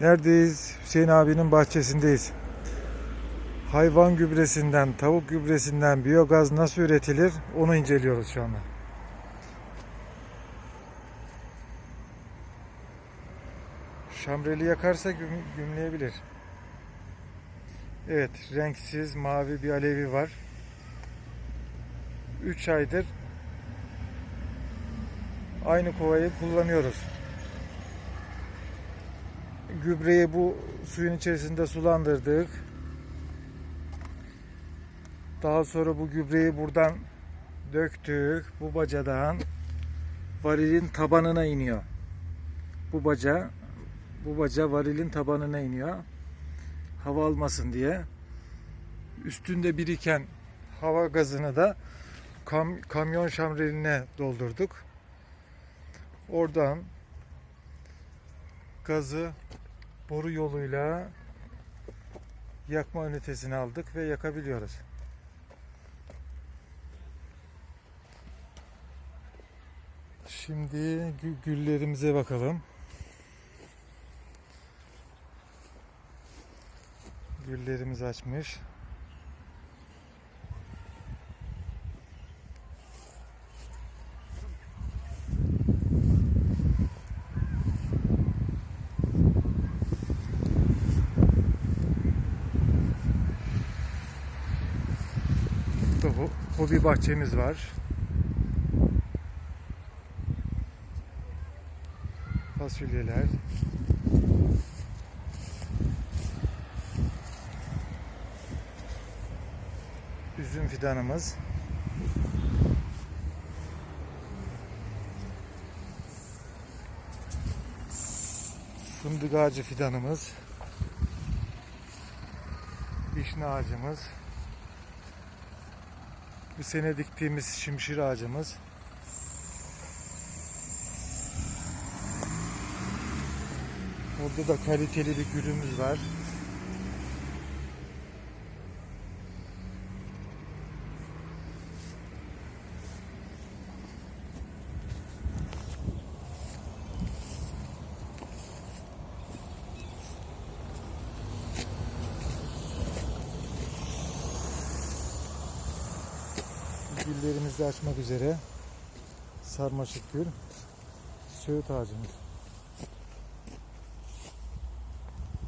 Neredeyiz? Hüseyin abinin bahçesindeyiz. Hayvan gübresinden, tavuk gübresinden biyogaz nasıl üretilir onu inceliyoruz şu anda. Şamreli yakarsa güm- gümleyebilir. Evet, renksiz mavi bir alevi var. 3 aydır aynı kovayı kullanıyoruz. Gübreyi bu suyun içerisinde sulandırdık. Daha sonra bu gübreyi buradan döktük. Bu bacadan varilin tabanına iniyor. Bu baca bu baca varilin tabanına iniyor. Hava almasın diye. Üstünde biriken hava gazını da kam- kamyon şamreline doldurduk. Oradan gazı boru yoluyla yakma ünitesine aldık ve yakabiliyoruz. Şimdi gü- güllerimize bakalım. Güllerimiz açmış. Burada ho- hobi bahçemiz var. Fasulyeler. Üzüm fidanımız. Fındık ağacı fidanımız. Vişne ağacımız. Bu sene diktiğimiz şimşir ağacımız. Orada da kaliteli bir gülümüz var. Güllerimiz de açmak üzere. Sarmaşık gül. Söğüt ağacımız.